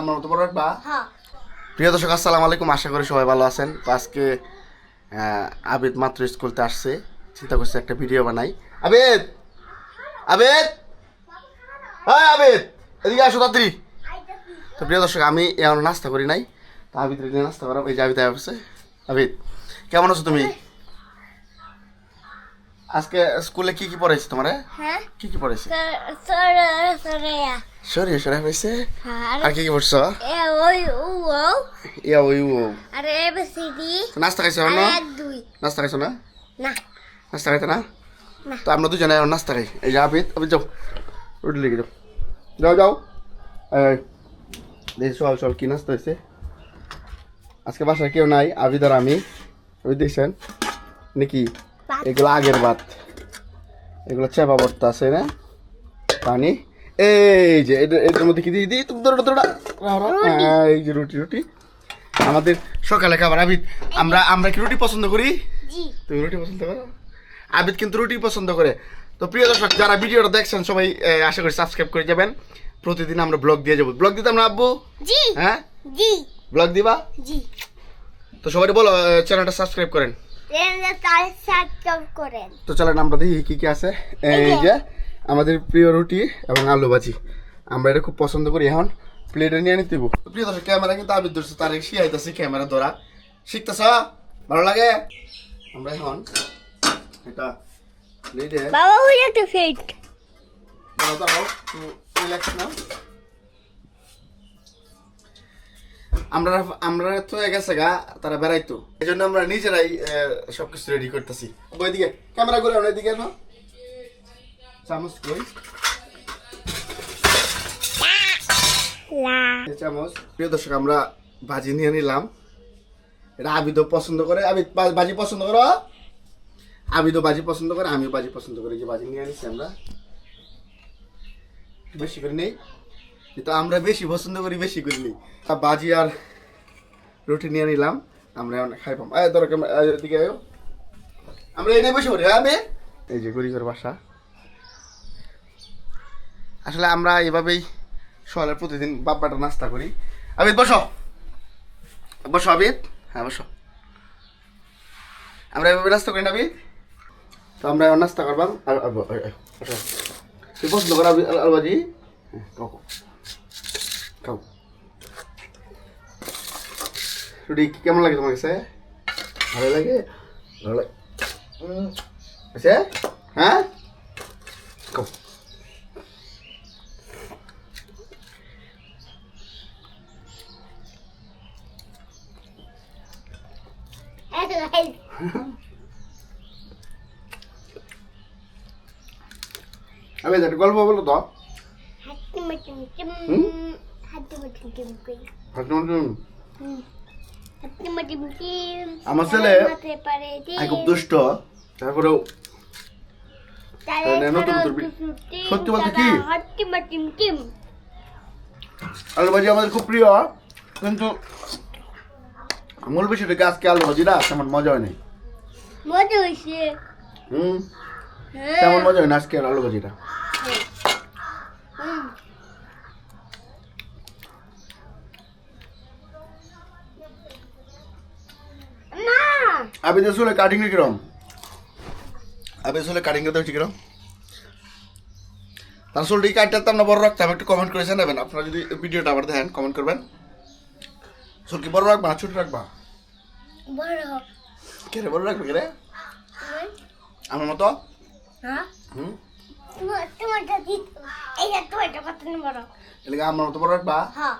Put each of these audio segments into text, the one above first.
আমার মতো বড় রাখবা হ্যাঁ। প্রিয় দর্শক আসসালামু আলাইকুম। আশা করি সবাই ভালো আছেন। তো আজকে আবিদ মাত্র স্কুলতে আসছে। চিন্তা করছে একটা ভিডিও বানাই। আবিদ! আবিদ! হ্যাঁ আবিদ! এদিকে আসো তাড়াতাড়ি। তো প্রিয় দর্শক আমি এখন নাস্তা করি নাই। তো আবিদ নাস্তা করাম এই যে আবিদ আসছে আবিদ কেমন আছো তুমি? আজকে স্কুলে কি কি পড়াইছে তোমার? হ্যাঁ? কি কি পড়াইছে? সরে সরে হয়েছে হ্যাঁ আর কি কি পড়ছো? ইয়া ওই ও। আর এ বি সি ডি। নাস্তা খাইছো না? নাস্তা খাইছো না? না। নাস্তা খাইতে না। তো আমরা দুজনে নাস্তা খাই। এই যে আবিদ আবিদ যাও। রুটি লেগে যাও। যাও যাও। দেখি সকাল সকাল কি নাস্তা হয়েছে আজকে বাসায় কেউ নাই আবিদ আর আমি। ওই দেখছেন? নাকি। এগুলো আগের ভাত। এগুলো চেপা ভর্তা আছে না? পানি। এই যে এটার মধ্যে কি দিয়ে দিই তুমি ধরো হ্যাঁ এই যে রুটি রুটি। আমাদের সকালে খাবার আবিদ। আমরা আমরা কি রুটি পছন্দ করি? জি। তুমি রুটি পছন্দ করো? আবিদ কিন্তু রুটি পছন্দ করে। তো প্রিয় দর্শক যারা ভিডিওটা দেখছেন সবাই আশা করি সাবস্ক্রাইব করে যাবেন। প্রতিদিন আমরা ব্লগ দিয়ে যাব। ব্লগ দিতে আমরা আব্বু? জি। হ্যাঁ? জি। ব্লগ দিবা? জি। তো সবাই বলো চ্যানেলটা সাবস্ক্রাইব করেন। তো চলেন আমরা দেখি কি কি আছে। এই যে। আমাদের প্রিয় রুটি এবং আলু ভাজি। আমরা এটা খুব পছন্দ করি। এখন প্লেটে নিয়ে নিতে। প্রিয় দর্শক ক্যামেরা কিন্তু আবিদ ধরছে তার শিখাইতেছি ক্যামেরা ধরা। শিখতেছ? ভালো লাগে? আমরা এখন এটা প্লেটে বাবা হই একটা ফেট দাঁড়াও, একটু relax নাও। আমরা আমরা তো গেছে গা, তারা বেড়াইতো। এই জন্য আমরা নিজেরাই সবকিছু রেডি করতেছি। ওইদিকে ক্যামেরা করে এদিকে না চামচ কই? চামচ। প্রিয় দর্শক, আমরা ভাজি নিয়ে নিলাম। এটা আবিদও পছন্দ করে আবিদ বা- ভাজি পছন্দ করো। আবিদও ভাজি পছন্দ করে, আমিও ভাজি পছন্দ করি, যে ভাজি নিয়ে নিচ্ছি আমরা। বেশি করে নেই। কিন্তু আমরা বেশি পছন্দ করি বেশি করে নেই আর রুটি নিয়ে নিলাম আমরা এখন ধরো ক্যামেরা এই দিকে আয়ো আমরা এই নিয়ে বসে পড়ি হ্যাঁ এই যে গরিবের বাসা আসলে আমরা এভাবেই সকালে প্রতিদিন বাপ্পাটা নাস্তা করি আবিদ বসো বসো আবিদ হ্যাঁ বসো আমরা এভাবে নাস্তা করি না আবিদ তো আমরা নাস্তা করবাম আর আর ব- এই, এই, বসো। পছন্দ করো আবি আলু ভাজি হ্যাঁ, খাও রুটি কেমন লাগে তোমার কাছে? ভালো লাগে? ভালো লাগে। আছে? হ্যাঁ? খাও গাইস গল্প বলো তো। আমার ছেলে খুব দুষ্ট তারপরেও সত্যি বলতে কি? আলু ভাজি আমাদের খুব প্রিয় কিন্তু মূল বিষয়টা কি আজকে আলু ভাজি না তেমন মজা হয়নি মজা হইছে হুম হ্যাঁ তেমন মজা হয়নি আজকে আলু ভাজিটা আপনি যে চুলে কাটিং কিরম? আপনি চুলে কাটিং করতে হচ্ছে কিরম? তার চুলটি কাটতে আমরা বড় রাখতাম একটু কমেন্ট করে জানাবেন। আপনারা যদি ভিডিওটা আবার দেখেন কমেন্ট করবেন। চুল কি বড় রাখবা না ছোট রাখবা? বড় কে রে বড় রাখবে কে রে। আমার মতো? হ্যাঁ? হুম? আমার মতো বড় রাখবা? হ্যাঁ।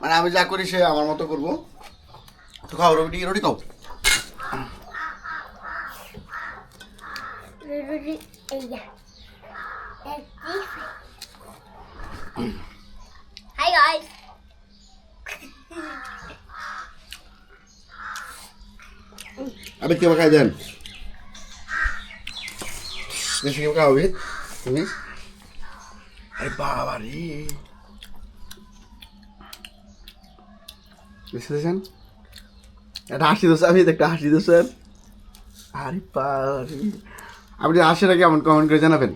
মানে আমি যা করি সে আমার মতো করব? তো খাও রুটি রুটি খাও হাই গাইস আমি কেমন খাই দেন? বেশি কেমন খাওয়াবি তুমি? আরে বাবা রে। বুঝতেছেন একটা হাসি দোষ আমি একটা হাসি দোষের আরে বাবা রে। আপনি হাসিটা কেমন কমেন্ট করে জানাবেন।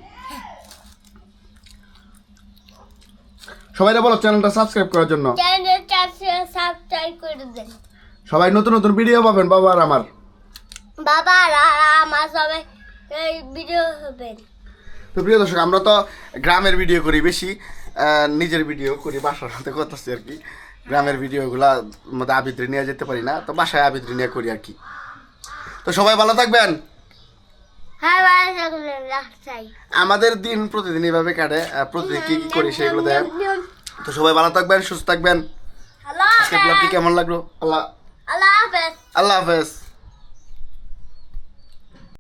সবাই বলো চ্যানেলটা সাবস্ক্রাইব করার জন্য। চ্যানেলটা সাবস্ক্রাইব করে দেন। সবাই নতুন নতুন ভিডিও পাবেন বাবা আর আমার। বাবা আর আমার সবাই ভিডিও তো প্রিয় দর্শক আমরা তো গ্রামের ভিডিও করি বেশি নিজের ভিডিও করি বাসার সাথে করতেছি আর কি। গ্রামের ভিডিওগুলা মধ্যে আবিদ্রি নিয়ে যেতে পারি না তো বাসায় আবিদ্রি নিয়ে করি আর কি। তো সবাই ভালো থাকবেন হ্যাঁ ভালো থাকবেন রাস্তায় আমাদের দিন প্রতিদিন এভাবে কাটে প্রতিদিন কি কি করি সেগুলো দেয় তো সবাই ভালো থাকবেন সুস্থ থাকবেন। আল্লাহ আজকে ব্লগটি কেমন লাগল? আল্লাহ আল্লাহ হাফেজ। আল্লাহ হাফেজ।